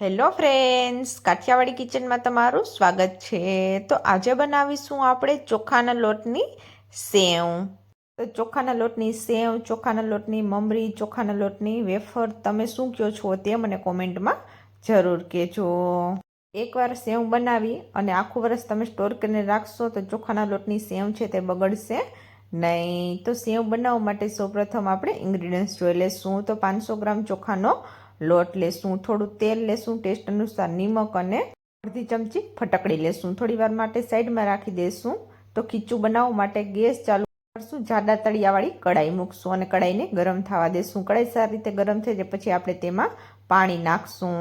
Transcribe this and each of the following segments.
Hello friends, Kathiawadi કિચનમાં તમારું સ્વાગત છે. તો આજે બનાવીશું આપણે ચોખાના લોટની સેવ. તો ચોખાના લોટની સેવ, ચોખાના લોટની મમરી, ચોખાના લોટની વેફર તમે શું કહો છો તે મને કોમેન્ટમાં જરૂર કહેજો. એકવાર સેવ બનાવી અને આખું વર્ષ તમે સ્ટોર કરીને રાખશો તો ચોખાના લોટની સેવ છે તે બગડશે નહીં. તો સેવ બનાવવા માટે સૌપ્રથમ આપણે ઇન્ગ્રીડિયન્ટ્સ જોઈ લઈશું તો પાંચસો ગ્રામ ચોખાનો લોટ લેશું, થોડું તેલ લેશું, ટેસ્ટ અનુસાર નિમક અને અડધી ચમચી ફટકડી લેશું. થોડી વાર માટે સાઈડમાં રાખી દેશું. તો ખીચું બનાવવા માટે ગેસ ચાલુ કરશું, જાડા તળિયાવાળી કડાઈ મૂકશું અને કડાઈને ગરમ થવા દેશું. કડાઈ સારી રીતે ગરમ થઈ જાય પછી આપણે તેમાં પાણી નાખશું.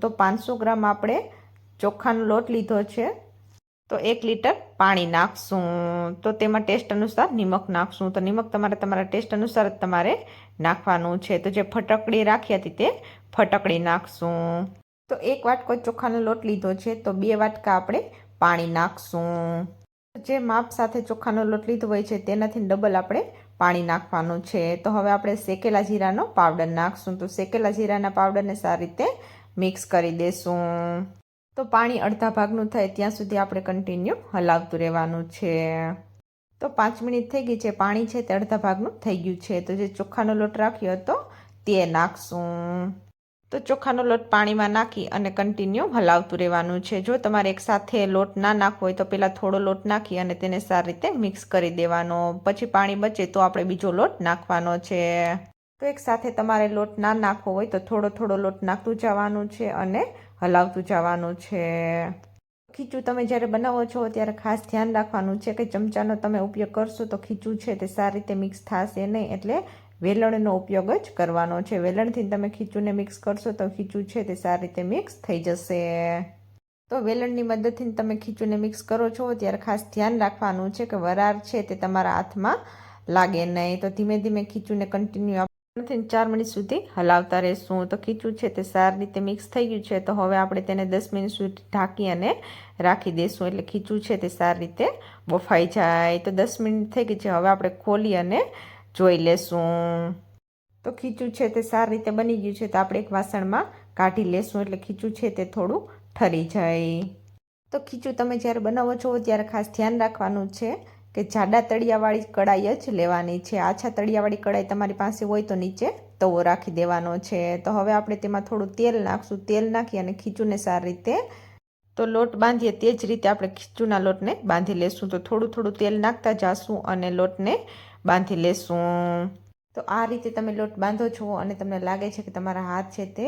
તો પાંચસો ગ્રામ આપણે ચોખાનો લોટ લીધો છે. તો એક લીટર પાણી નાખશું. તો તેમાં ટેસ્ટ અનુસાર નિમક નાખશું. તો નિમક તમારે તમારા ટેસ્ટ અનુસાર જ તમારે નાખવાનું છે. તો જે ફટકડી રાખી હતી તે ફટકડી નાખશું. તો એક વાટકો ચોખાનો લોટ લીધો છે. તો બે વાટકા આપણે પાણી નાખશું. જે માપ સાથે ચોખાનો લોટ લીધો હોય છે, તેનાથી ડબલ આપણે પાણી નાખવાનું છે. તો હવે આપણે શેકેલા જીરાનો પાવડર નાખશું. તો શેકેલા જીરાના પાવડરને સારી રીતે મિક્સ કરી દેશું. તો પાણી અડધા ભાગનું થાય ત્યાં સુધી આપણે કન્ટિન્યુ હલાવતું રહેવાનું છે. તો પાંચ મિનિટ થઈ ગઈ છે, પાણી છે તે અડધા ભાગનું થઈ ગયું છે. તો જે ચોખાનો લોટ રાખ્યો હતો તે નાખશું. તો ચોખાનો લોટ પાણીમાં નાખી અને કન્ટિન્યુ હલાવતું રહેવાનું છે. જો તમારે એક સાથે લોટ ના નાખવો હોય તો પહેલાં થોડો લોટ નાખી અને તેને સારી રીતે મિક્સ કરી દેવાનો. પછી પાણી બચે તો આપણે બીજો લોટ નાખવાનો છે. તો એક સાથે તમારે લોટ ના નાખવો હોય તો થોડો થોડો લોટ નાખતું જવાનું છે અને હલાવતું જવાનું છે. ખીચું તમે જ્યારે બનાવો છો, ત્યારે ખાસ ધ્યાન રાખવાનું છે કે ચમચાનો તમે ઉપયોગ કરશો તો ખીચું છે તે સારી રીતે મિક્સ થશે નહીં, એટલે વેલણનો ઉપયોગ જ કરવાનો છે. વેલણથી તમે ખીચુંને મિક્સ કરશો તો ખીચું છે તે સારી રીતે મિક્સ થઈ જશે. તો વેલણની મદદથી તમે ખીચુંને મિક્સ કરો છો, ત્યારે ખાસ ધ્યાન રાખવાનું છે કે વરાર છે તે તમારા હાથમાં લાગે નહીં. તો ધીમે ધીમે ખીચુંને કન્ટિન્યુ ત્રણથી ચાર મિનિટ સુધી હલાવતા રહેશું. તો ખીચું છે તે સારી રીતે મિક્સ થઈ ગયું છે. તો હવે આપણે તેને દસ મિનિટ સુધી ઢાંકી અને રાખી દઈશું એટલે ખીચું છે તે સારી રીતે બફાઈ જાય. તો દસ મિનિટ થઈ ગઈ છે. હવે આપણે ખોલી અને જોઈ લેશું. તો ખીચું છે તે સારી રીતે બની ગયું છે. તો આપણે એક વાસણમાં કાઢી લેશું. એટલે ખીચું છે તે થોડું ઠરી જાય. તો ખીચું તમે જ્યારે બનાવો છો ત્યારે ખાસ ધ્યાન રાખવાનું છે. કે જાડા તળિયાવાળી કડાઈ જ લેવાની છે. આછા તળિયાવાળી કડાઈ તમારી પાસે હોય તો નીચે તવો રાખી દેવાનો છે. તો હવે આપણે તેમાં થોડું તેલ નાખશું. તેલ નાખી અને ખીચુને સારી રીતે તો લોટ બાંધીએ. તે જ રીતે આપણે ખીચુના લોટને બાંધી લેશું. તો થોડું થોડું તેલ નાખતા જાશું અને લોટને બાંધી લેશું. તો આ રીતે તમે લોટ બાંધો છો અને તમને લાગે છે કે તમારા હાથ છે તે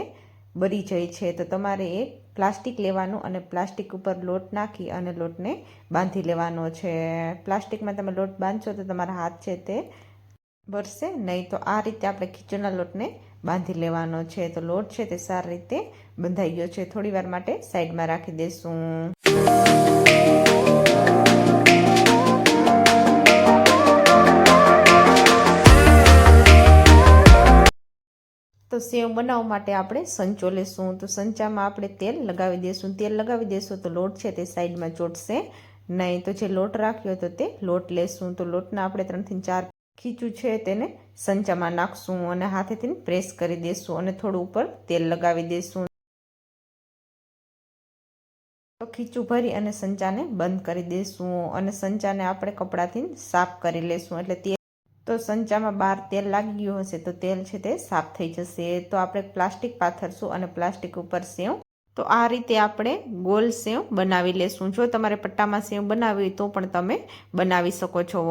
બરી જાય છે. તો તમારે એક પ્લાસ્ટિક લેવાનું અને પ્લાસ્ટિક ઉપર લોટ નાખી અને લોટને બાંધી લેવાનો છે. પ્લાસ્ટિકમાં તમે લોટ બાંધશો તો તમારા હાથ છે તે ભરશે, નહીં તો આ રીતે આપણે ખીચુના લોટને બાંધી લેવાનો છે. તો લોટ છે તે સારી રીતે બંધાઈ ગયો છે. થોડી વાર માટે સાઈડમાં રાખી દઈશું તો સેવ બનાવવા માટે આપણે સંચો લેશું. તો સંચામાં આપણે તેલ લગાવી દઈશું તેલ લગાવી દઈશું તો લોટ છે તે સાઈડમાં ચોટશે નહીં તો જે લોટ રાખ્યો હતો તે લોટ લેશું. તો લોટના આપણે ત્રણથી ચાર ખીચું છે તેને સંચામાં નાખશું અને હાથેથી પ્રેસ કરી દઈશું અને થોડું ઉપર તેલ લગાવી દઈશું તો ખીચું ભરી અને સંચાને બંધ કરી દઈશું અને સંચાને આપણે કપડાથી સાફ કરી લેશું. એટલે તેલ તો સંચામાં બહાર તેલ લાગી ગયું હશે તો તેલ છે તે સાફ થઈ જશે. તો આપણે પ્લાસ્ટિક પાથરશું અને પ્લાસ્ટિક ઉપર સેવ. તો આ રીતે આપણે ગોલ સેવ બનાવી લેશું. જો તમારે પટ્ટામાં સેવ બનાવવી હોય તો પણ તમે બનાવી શકો છો.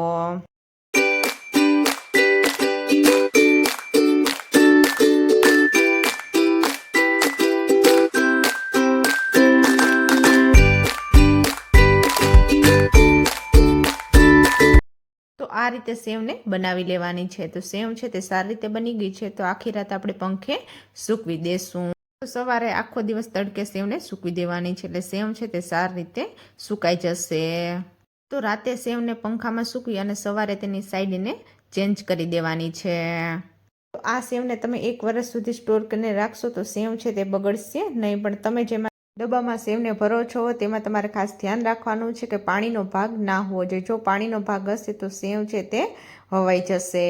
રીતે સેવને બનાવી લેવાની છે. તો સેવ છે તે સારી રીતે બની ગઈ છે. તો આખી રાત આપણે પંખે સૂકવી દેશું. સવારે આખો દિવસ તડકે સેવને સૂકવી દેવાની છે. એટલે સેવ છે તે સારી રીતે સુકાઈ જશે. તો રાતે સેવને પંખામાં સૂકવી અને સવારે તેની સાઈડને ચેન્જ કરી દેવાની છે. તો આ સેવને તમે એક વર્ષ સુધી સ્ટોર કરીને રાખશો તો સેવ છે તે બગડશે નહીં. પણ તમે જેમાં ડબ્બામાં સેવને ભરો છો, તેમાં તમારે ખાસ ધ્યાન રાખવાનું છે કે પાણીનો ભાગ ના હોવો જોઈએ. જો પાણીનો ભાગ હશે તો સેવ છે તે હવાઈ જશે.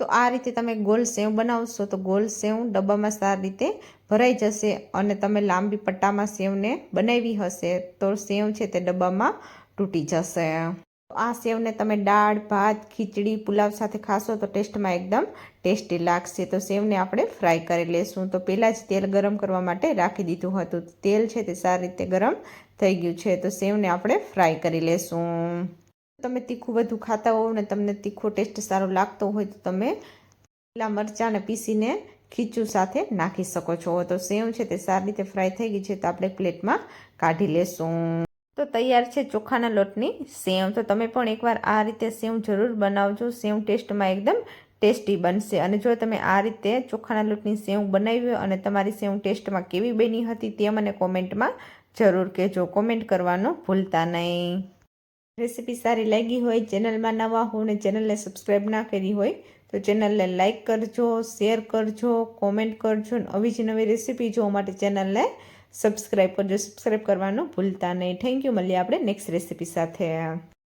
તો આ રીતે તમે ગોલ સેવ બનાવશો તો ગોલ સેવ ડબ્બામાં સારી રીતે ભરાઈ જશે અને તમે લાંબી પટ્ટામાં સેવને બનાવી હશે તો સેવ છે તે ડબ્બામાં તૂટી જશે. આ સેવને તમે દાળ, ભાત, ખીચડી, પુલાવ સાથે ખાશો તો ટેસ્ટમાં એકદમ ટેસ્ટી લાગશે. તો સેવને આપણે ફ્રાય કરી લેશું. તો પહેલાં જ તેલ ગરમ કરવા માટે રાખી દીધું હતું. તેલ છે તે સારી રીતે ગરમ થઈ ગયું છે. તો સેવને આપણે ફ્રાય કરી લેશું. તમે તીખું બધું ખાતા હોવ ને તમને તીખો ટેસ્ટ સારો લાગતો હોય તો તમે લીલા મરચાંને પીસીને ખીચું સાથે નાખી શકો છો. તો સેવ છે તે સારી રીતે ફ્રાય થઈ ગઈ છે તો આપણે પ્લેટમાં કાઢી લેશું. તો તૈયાર છે ચોખાના લોટની સેવ. તો તમે પણ એકવાર આ રીતે સેવ જરૂર બનાવજો. સેવ ટેસ્ટમાં એકદમ ટેસ્ટી બનશે. અને જો તમે આ રીતે ચોખાના લોટની સેવ બનાવી અને તમારી સેવ ટેસ્ટમાં કેવી બની હતી તે મને કોમેન્ટમાં જરૂર કહેજો. કોમેન્ટ કરવાનું ભૂલતા નહીં. રેસીપી સારી લાગી હોય, ચેનલમાં નવા હો અને ચેનલને સબસ્ક્રાઈબ ના કરી હોય, તો ચેનલને લાઇક કરજો, શેર કરજો, કોમેન્ટ કરજો અને આવી જ નવી રેસીપી જોવા માટે ચેનલને સબસ્ક્રાઈબ કરજો. સબસ્ક્રાઈબ કરવાનું ભૂલતા નહીં. થેન્ક યુ મળીએ આપણે નેક્સ્ટ રેસીપી સાથે.